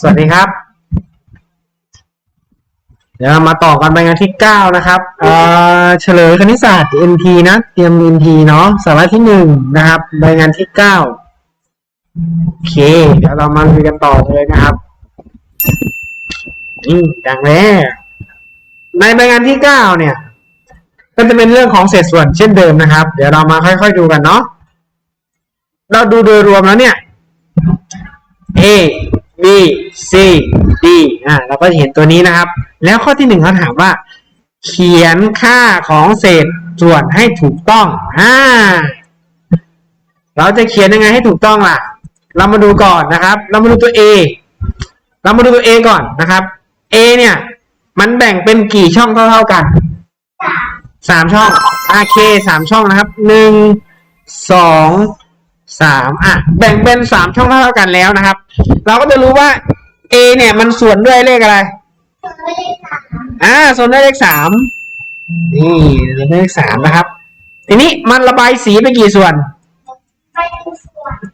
สวัสดีครับ เดี๋ยวมาต่อกันไปงานที่เก้านะครับเออเฉลยคณิตศาสตร์ NT นะ เตรียม NT เนาะสาระที่หนึ่งนะครับใบงานที่เก้าโอเค เดี๋ยวเรามาลุยกันต่อเลยนะครับนี่ดังแรกในใบงานที่เก้าเนี่ย ก็จะเป็นเรื่องของเศษส่วนเช่นเดิมนะครับ เดี๋ยวเรามาค่อยๆดูกันเนาะเราดูโดยรวมแล้วเนี่ย A B C D อ่าเราก็เห็นตัวนี้นะครับ แล้วข้อที่หนึ่งเขาถามว่า เขียนค่าของเศษส่วนให้ถูกต้องอ่าเราจะเขียนยังไงให้ถูกต้องล่ะ เรามาดูก่อนนะครับ เรามาดูตัว A เรามาดูตัว A ก่อนนะครับ A เนี่ย มันแบ่งเป็นกี่ช่องเท่าๆกันสามช่อง โอเคสามช่องนะครับหนึ่งสอง สามอะ แบ่งเป็นสามช่องเท่าๆกันแล้วนะครับ เราก็จะรู้ว่า A เนี่ยมันส่วนด้วยเลขอะไรอ่าส่วนด้วยเลขสามนี่ส่วนด้วยเลขสามนะครับ ทีนี้มันระบายสีไปกี่ส่วน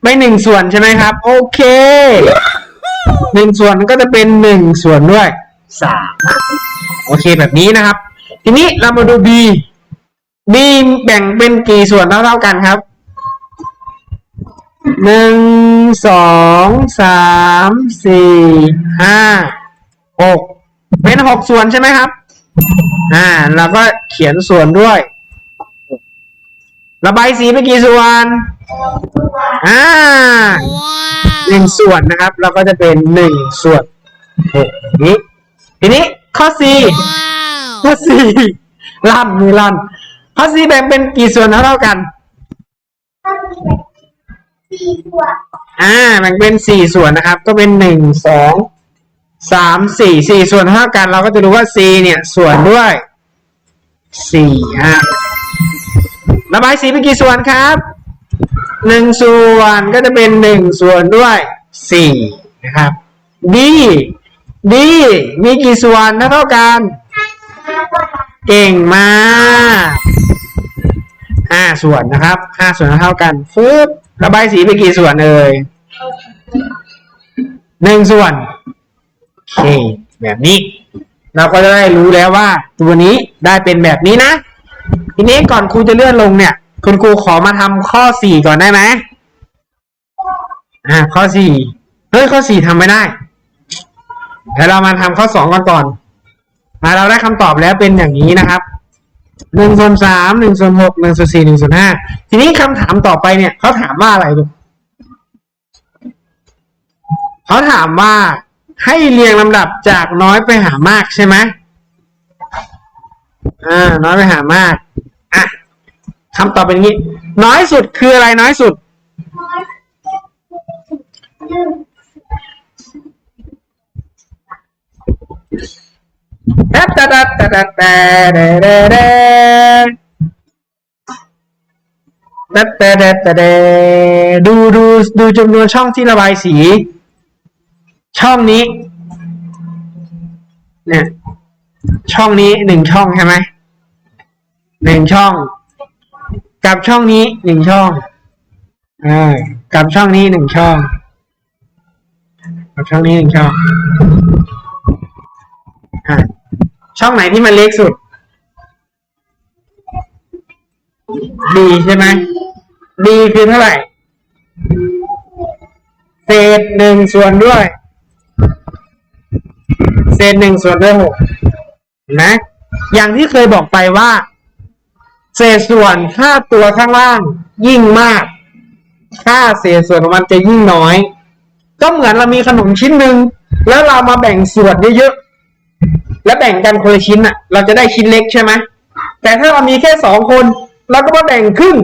ไปหนึ่งส่วนใช่ไหมครับ โอเคหนึ่งส่วนก็จะเป็นหนึ่งส่วนด้วยสามโอเคแบบนี้นะครับ ทีนี้เรามาดู B B แบ่งเป็นกี่ส่วนเท่าๆกันครับ หนึ่งสองสามสี่ห้าหกเป็นหกส่วนใช่ไหมครับ อ่าเราก็เขียนส่วนด้วย ระบายสีไปกี่ส่วน อ่าหนึ่งส่วนนะครับ เราก็จะเป็นหนึ่งส่วนหกนี้ทีนี้ข้อสี่ข้อสี่ลั่นมีลั่นข้อสี่แบ่งเป็นกี่ส่วนเท่าๆกัน อ่าแบ่งเป็นสี่ส่วนนะครับ ก็เป็นหนึ่งสองสามสี่สี่ส่วนเท่ากันเราก็จะรู้ว่า c เนี่ยส่วนด้วยสี่ฮะระบายสีเป็นกี่ส่วนครับหนึ่งส่วนก็จะเป็นหนึ่งส่วนด้วยสี่นะครับ d d มีกี่ส่วนเท่ากัน เก่งมากห้าส่วนนะครับห้าส่วนเท่ากันฟึบ ระบายสีไปกี่ส่วนเอ่ยหนึ่งส่วนโอเคแบบนี้ เราก็จะได้รู้แล้วว่า ตัวนี้ได้เป็นแบบนี้นะ ทีนี้ก่อนครูจะเลื่อนลงเนี่ย คุณครูขอมาทำข้อสี่ก่อนได้ไหมอ่าข้อสี่เฮ้ยข้อสี่ทำไม่ได้เดี๋ยวเรามาทำข้อสองกันก่อนมาเราได้คำตอบแล้วเป็นอย่างนี้นะครับ หนึ่งส่วนสามหนึ่งส่วนหกหนึ่งส่วนสี่หนึ่งส่วนห้าทีนี้คำถามต่อไปเนี่ยเขาถามว่าอะไรลูกเขาถามว่าให้เรียงลำดับจากน้อยไปหามากใช่ไหมอ่าน้อยไปหามากอะคำตอบเป็นงี้ น้อยสุดคืออะไรน้อยสุด แต่แต่แต่แต่แต่แต่ แต่แต่แต่แต่ดูดูดูจำนวนช่องที่ระบายสี ช่องนี้ เนี่ย ช่องนี้หนึ่งช่องใช่ไหมหนึ่งช่อง กับช่องนี้หนึ่งช่องอ่ากับช่องนี้หนึ่งช่องกับช่องนี้หนึ่งช่องอ่าช่องไหนที่มันเล็กสุด D ใช่ไหม D คือเท่าไหร่ เศษหนึ่งส่วนด้วย เศษหนึ่งส่วนด้วยหกนไหมอย่างที่เคยบอกไปว่า เศษส่วนถ้าตัวข้างล่าง ยิ่งมาก ค่าเศษส่วนของมันจะยิ่งน้อย ก็เหมือนเรามีขนมชิ้นหนึ่งแล้วเรามาแบ่งส่วนเยอะๆแล้วแบ่งกันคนละชิ้นอะ เราจะได้ชิ้นเล็กใช่ไหมแต่ถ้าเรามีแค่สองคน เราก็มาแบ่งครึ่ง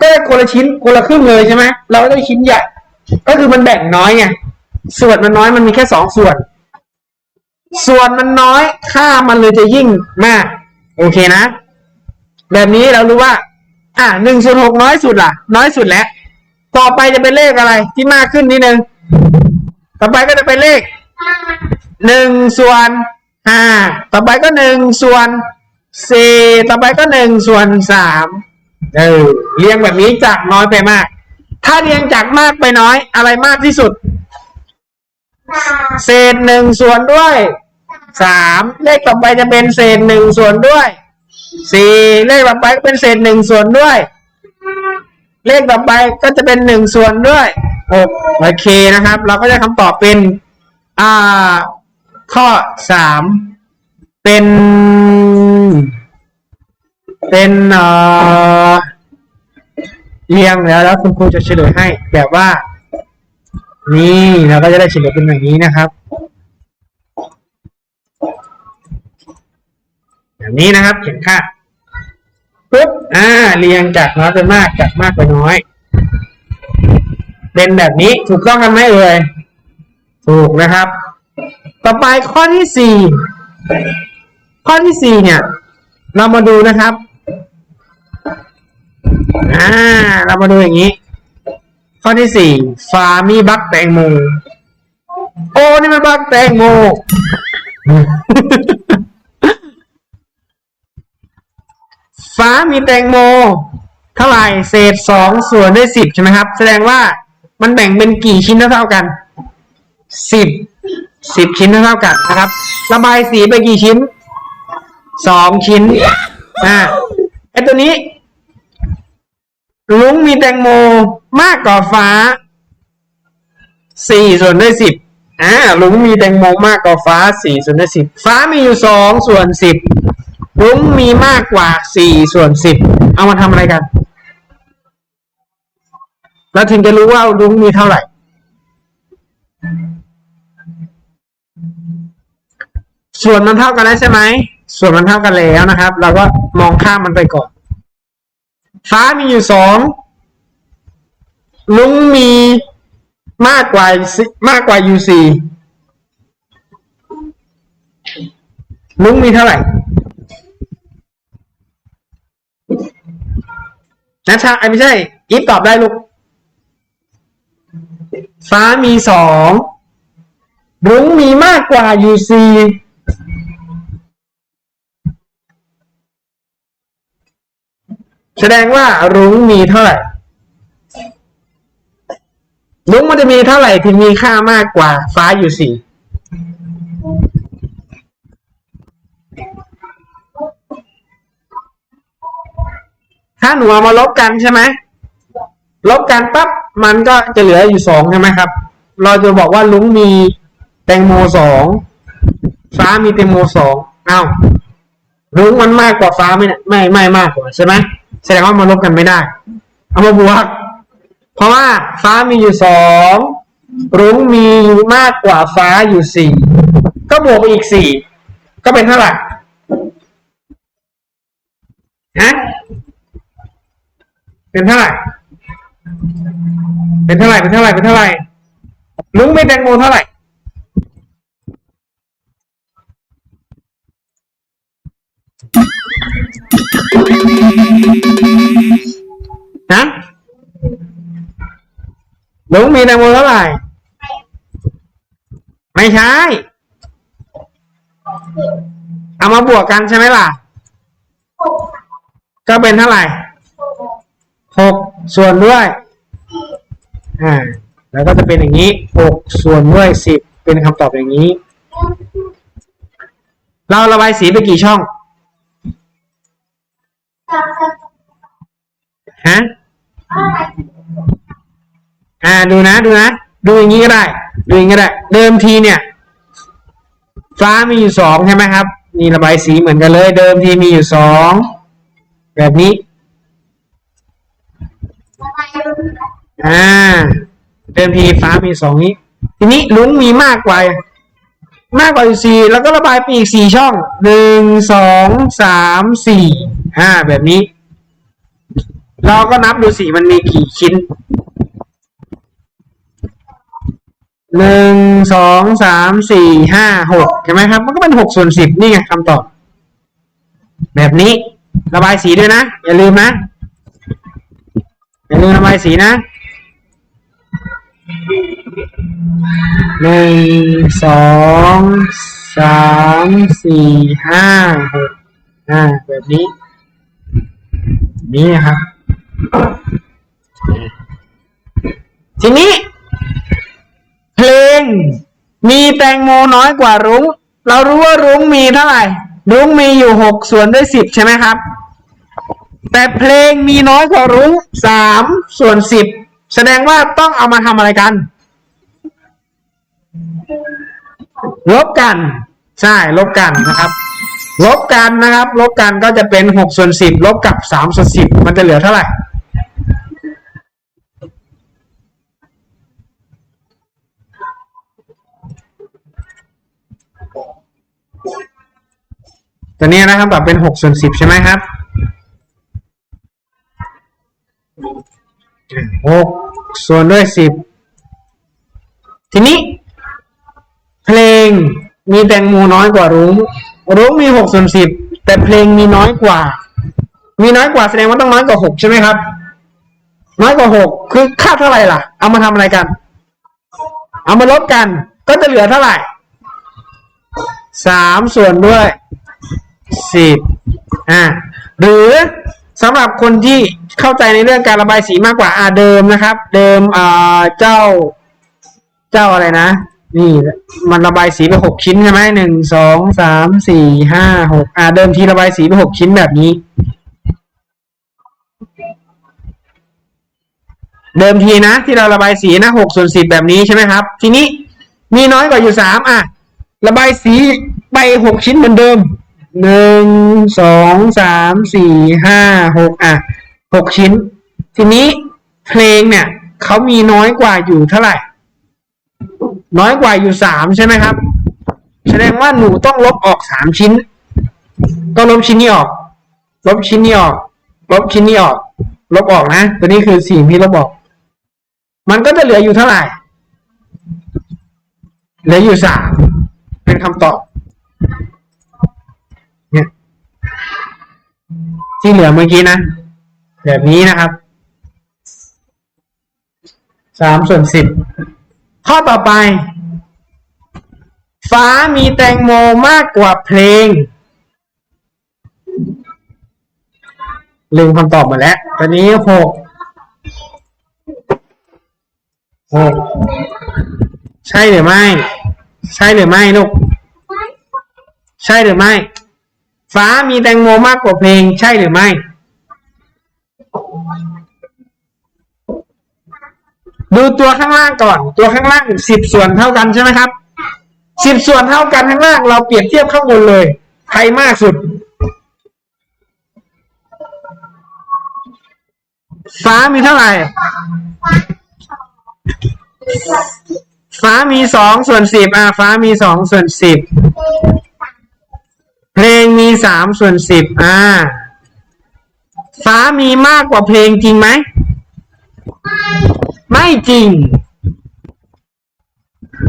ก็ได้คนละชิ้นคนละครึ่งเลยใช่ไหมเราได้ชิ้นใหญ่ ก็คือมันแบ่งน้อยไงส่วนมันน้อยมันมีแค่สองส่วน ส่วนมันน้อยค่ามันเลยจะยิ่งมาก โอเคนะ แบบนี้เรารู้ว่า อะหนึ่งส่วนหกน้อยสุดล่ะ น้อยสุดแล้ว ต่อไปจะเป็นเลขอะไรที่มากขึ้นนิดนึงต่อไปก็จะเป็นเลขหนึ่งส่วนห้าต่อไปก็หนึ่งส่วนสี่ต่อไปก็หนึ่งส่วนสาม เออเรียงแบบนี้จากน้อยไปมาก ถ้าเรียงจากมากไปน้อย อะไรมากที่สุด เศษหนึ่งส่วนด้วยสามเลขต่อไปจะเป็นเศษหนึ่งส่วนด้วยสี่เลขต่อไปก็เป็นเศษหนึ่งส่วนด้วย เลขต่อไปก็จะเป็นหนึ่งส่วนด้วยหกโอเคนะครับ เราก็จะคำตอบเป็น อ่า ข้อสามเป็น เป็นเอ่อเรียงแล้วแล้วคุณครูจะเฉลยให้แบบว่า นี่เราก็จะได้เฉลยเป็นแบบนี้นะครับแบบนี้นะครับ เขียนค่าปุ๊บอ่าเรียงจากน้อยไปมากจากมากไปน้อย เป็นแบบนี้ถูกต้องกันไหมเอ่ยถูกนะครับ ต่อไปข้อที่สี่ข้อที่สี่เนี่ย เรามาดูนะครับ อ่า เรามาดูอย่างนี้ ข้อที่สี่ฟามีบักแตงโมโอ้นี่มันบักแตงโมฟ้ามีแตงโม เท่าไหร่เศษสองส่วนด้วยสิบใช่ไหมครับ แสดงว่ามันแบ่งเป็นกี่ชิ้นเท่ากันสิบสิบชิ้นเท่ากันนะครับ ระบายสีไปกี่ชิ้นสองชิ้นอ่าไอตัวนี้ ลุงมีแตงโมมากกว่าฟ้าสี่ส่วนด้วยสิบอ่าลุงมีแตงโมมากกว่าฟ้าสี่ส่วนด้วยสิบฟ้ามีอยู่สองส่วนสิบลุงมีมากกว่าสี่ส่วนสิบเอามาทำอะไรกันเราถึงจะรู้ว่าลุงมีเท่าไหร่ ส่วนมันเท่ากันแล้วใช่ไหมส่วนมันเท่ากันแล้วนะครับ เราก็มองข้ามมันไปก่อน ฟ้ามีอยู่สองลุงมีมากกว่าสิมากกว่าอยู่สี่ลุงมีเท่าไหร่นะชาไอ้ไม่ใช่ อีฟตอบได้ลูก ฟ้ามีสองลุงมีมากกว่าอยู่สี่ แสดงว่ารุ้งมีเท่าไหร่รุ้งมันจะมีเท่าไหร่ที่มีค่ามากกว่า ฟ้าอยู่สี่ถ้าหนูเอามาลบกันใช่ไหมลบกันปั๊บมันก็จะเหลืออยู่สองใช่ไหมครับ เราจะบอกว่าลุงมีแตงโมสองฟ้ามีแตงโมสองเอ้าลุงมันมากกว่าฟ้าไหมเนี่ยไม่ไม่มากกว่าใช่ไหม แสดงว่ามันลบกันไม่ได้ เอามาบวก เพราะว่าฟ้ามีอยู่สองรุ้งมีอยู่มากกว่าฟ้าอยู่สี่ก็บวกไปอีกสี่ก็เป็นเท่าไหร่ฮะเป็นเท่าไหร่เป็นเท่าไหร่เป็นเท่าไหร่เป็นเท่าไหร่ลุงมีแตงโมเท่าไหร่ ฮะลุงมีแตงโมเท่าไหร่ ไม่ใช่ เอามาบวกกันใช่ไหมล่ะ ก็เป็นเท่าไหร่หกส่วนด้วย อ่า แล้วก็จะเป็นอย่างนี้หกส่วนด้วยสิบเป็นคำตอบอย่างนี้ เราระบายสีไปกี่ช่อง ฮะอ่าดูนะดูนะ ดูอย่างนี้ก็ได้ ดูอย่างนี้ก็ได้ เดิมทีเนี่ย ฟ้ามีอยู่สองใช่ไหมครับ นี่ระบายสีเหมือนกันเลย เดิมทีมีอยู่สองแบบนี้อ่าเดิมทีฟ้ามีสองนี้ ทีนี้ลุงมีมากกว่า มากกว่าอยู่สี่แล้วก็ระบายไปอีกสี่ช่องหนึ่งสองสามสี่อ่าแบบนี้ เราก็นับดูสิมันมีกี่ชิ้นหนึ่งสองสามสี่ห้าหกใช่ไหมครับ มันก็เป็นหกส่วนสิบนี่ไงคำตอบ แบบนี้ ระบายสีด้วยนะ อย่าลืมนะ อย่าลืมระบายสีนะ หนึ่งสองสามสี่ห้าหกอ่าแบบนี้ นี่ครับ ทีนี้ เพลง มีแตงโมน้อยกว่ารุ้ง เรารู้ว่ารุ้งมีเท่าไหร่ รุ้งมีอยู่หกส่วนด้วยสิบใช่ไหมครับ แต่เพลงมีน้อยกว่ารุ้งสามส่วนสิบ แสดงว่าต้องเอามาทำอะไรกัน ลบกัน ใช่ ลบกันนะครับ ลบกันนะครับ ลบกันก็จะเป็นหกส่วนสิบลบกับสามส่วนสิบมันจะเหลือเท่าไหร่ตัวนี้นะครับแบบเป็นหกส่วนสิบใช่ไหมครับ หกส่วนด้วยสิบทีนี้ เพลงมีแตงโมน้อยกว่ารุ้งรุ้งมีหกส่วนสิบแต่เพลงมีน้อยกว่า มีน้อยกว่าแสดงว่าต้องน้อยกว่าหกใช่ไหมครับ น้อยกว่าหกคือค่าเท่าไหร่ล่ะ เอามาทำอะไรกัน เอามาลบกัน ก็จะเหลือเท่าไหร่สามส่วนด้วยสิบอ่าหรือ สำหรับคนที่เข้าใจในเรื่องการระบายสีมากกว่าอาเดิมนะครับ เดิมอ่าเจ้า เจ้าอะไรนะ นี่มันระบายสีไปหกชิ้นใช่ไหมหนึ่งสองสามสี่ห้าหกอ่าเดิมทีระบายสีไปหกชิ้นแบบนี้ เดิมทีนะที่เราระบายสีนะหกส่วนสิบแบบนี้ใช่ไหมครับ ทีนี้มีน้อยกว่าอยู่สามอะ ระบายสีไปหกชิ้นเหมือนเดิม หนึ่งสองสามสี่ห้าหกอะหกชิ้น ทีนี้เพลงเนี่ยเขามีน้อยกว่าอยู่เท่าไหร่ น้อยกว่าอยู่สามใช่ไหมครับ แสดงว่าหนูต้องลบออกสามชิ้น ต้องลบชิ้นนี้ออก ลบชิ้นนี้ออก ลบชิ้นนี้ออก ลบออกนะ ตัวนี้คือสิ่ที่ลบออก มันก็จะเหลืออยู่เท่าไหร่ เหลืออยู่สามเป็นคำตอบ ที่เหลือเมื่อกี้นะ แบบนี้นะครับสามส่วนสิบข้อต่อไป ฟ้ามีแตงโมมากกว่าเพลงลืมคำตอบมาแล้ว ตอนนี้หกหกใช่หรือไม่ ใช่หรือไม่ลูก ใช่หรือไม่ ฟ้ามีแตงโมมากกว่าเพลงใช่หรือไม่ ดูตัวข้างล่างก่อน ตัวข้างล่างสิบส่วนเท่ากันใช่ไหมครับสิบส่วนเท่ากันข้างล่างเราเปรียบเทียบข้างบนเลย ใครมากสุด ฟ้ามีเท่าไหร่ ฟ้ามีสองส่วนสิบอ่าฟ้ามีสองส่วนสิบ สามส่วนสิบอ่า ฟ้ามีมากกว่าเพลงจริงไหม ไม่จริง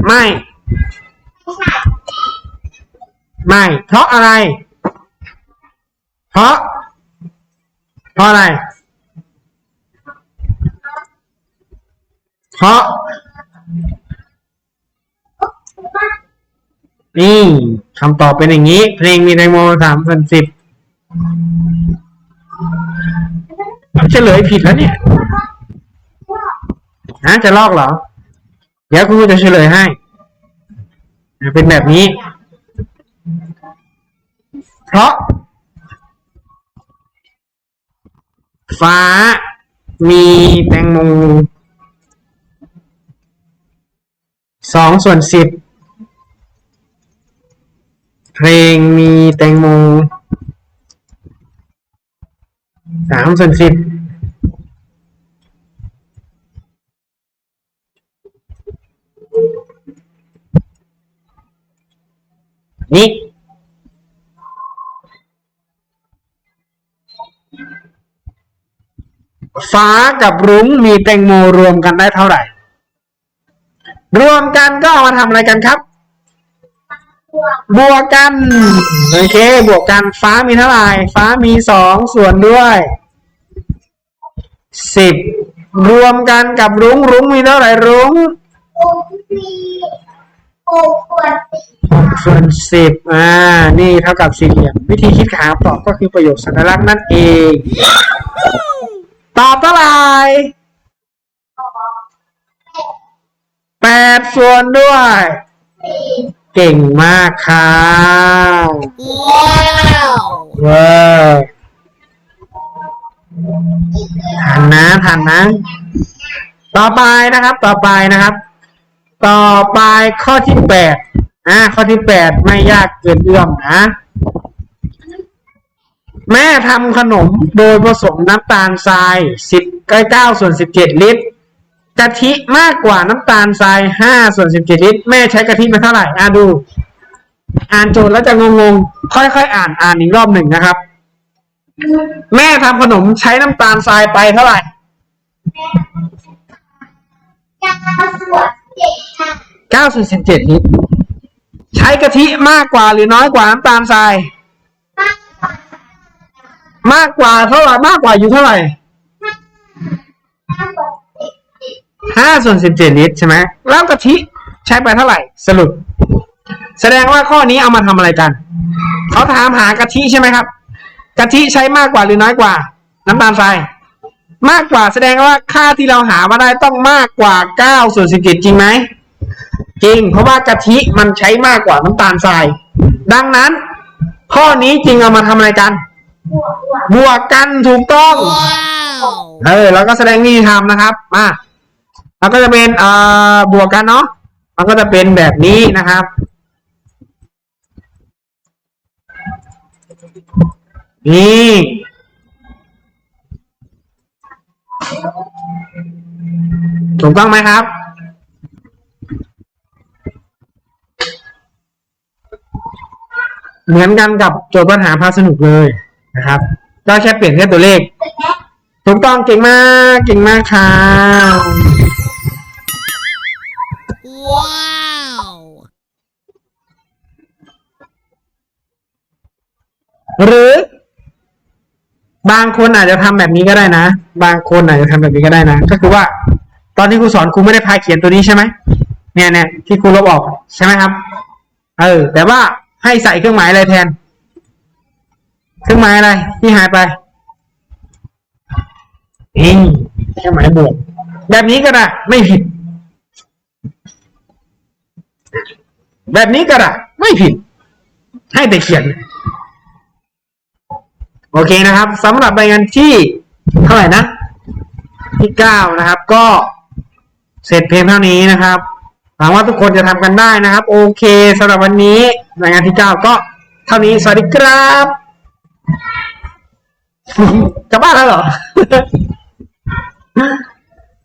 ไม่ ไม่ เพราะอะไร เพราะ เพราะอะไร เพราะ นี่คำตอบเป็นอย่างนี้ เพลงมีแตงโมสามส่วนสิบเฉลยผิดแล้วเนี่ยฮะจะลอกเหรอ เดี๋ยวคุณครูจะเฉลยให้ เป็นแบบนี้ เพราะ ฟ้ามีแตงโมสองส่วนสิบ เพลงมีแตงโมสามส่วนสิบนี่ฟ้ากับรุ้งมีแตงโมรวมกันได้เท่าไหร่ รวมกันก็เอามาทำอะไรกันครับ บวกกัน โอเค บวกกันฟ้ามีเท่าไหร่ ฟ้ามีสองส่วนด้วยสิบรวมกันกับรุ้งรุ้งมีเท่าไหร่รุ้งหกส่วนสิบอ่า นี่เท่ากับสี่เหลี่ยมวิธีคิดหาตอบก็คือประโยคสัญลักษณ์นั่นเอง ตอบเท่าไหร่แปดส่วนด้วย เก่งมากค่ะ Wow! เว้ยทันนะทันนะ ต่อไปนะครับ ต่อไปนะครับ ต่อไปข้อที่แปดอ่าข้อที่แปดไม่ยากเกินเอื้อมนะ แม่ทำขนมโดยผสมน้ำตาลทรายสิบเก้าส่วนสิบเจ็ดลิตร กะทิมากกว่าน้ำตาลทรายห้าส่วนสิบเจ็ดลิตร แม่ใช้กะทิมาเท่าไหร่อ่าดู อ่านโจทย์แล้วจะงงๆ ค่อยๆ อ่านอ่านอีกรอบหนึ่งนะครับ แม่ทำขนมใช้น้ำตาลทรายไปเท่าไหร่เก้าส่วนเจ็ดค่ะเก้าส่วนสิบเจ็ดลิตร ใช้กะทิมากกว่าหรือน้อยกว่าน้ำตาลทราย มากกว่ามากกว่าเท่าไหร่มากกว่าอยู่เท่าไหร่ ห้าส่วนสิบห้าส่วนสิบเจ็ดลิตรใช่ไหมแล้วกะทิใช้ไปเท่าไหร่ สรุป แสดงว่าข้อนี้เอามาทำอะไรกัน เขาถามหากะทิใช่ไหมครับกะทิใช้มากกว่าหรือน้อยกว่า น้ำตาลทรายมากกว่าแสดงว่าค่าที่เราหามาได้ต้องมากกว่าเก้าส่วนสิบเจ็ดจริงไหมจริง เพราะว่ากะทิมันใช้มากกว่าน้ำตาลทราย ดังนั้น ข้อนี้จริงเอามาทำอะไรกันบวกบวกบวกกันถูกต้อง Wow! เออ แล้วก็แสดงวิธีทำนะครับ มา แล้วก็จะเป็นเอ่อบวกกันเนาะมันก็จะเป็นแบบนี้นะครับ นี่ถูกต้องไหมครับ เหมือนกันกับโจทย์ปัญหาพาสนุกเลยนะครับ ก็แค่เปลี่ยนแค่ตัวเลข ถูกต้องเก่งมาก เก่งมากค่ Wow! หรือบางคนอาจจะทำแบบนี้ก็ได้นะ บางคนอาจจะทำแบบนี้ก็ได้นะ ก็คือว่า ตอนที่ครูสอนครูไม่ได้พาเขียนตัวนี้ใช่ไหมเนี่ยเนี่ยที่ครูลบออกใช่ไหมครับ เออ แต่ว่าให้ใส่เครื่องหมายอะไรแทน เครื่องหมายอะไรที่หายไปนี่เครื่องหมายบวกแบบนี้ก็ได้ไม่ผิด แบบนี้ก็ได้ไม่ผิด ให้แต่เขียน โอเคนะครับสำหรับรายงานที่เท่าไหร่นะ ที่เก้านะครับ ก็เสร็จเพียงเท่านี้นะครับหวังว่าทุกคนจะทำกันได้นะครับ โอเคสำหรับวันนี้รายงานที่เก้าก็เท่านี้สวัสดีครับจะบ้านแล้วเหรอ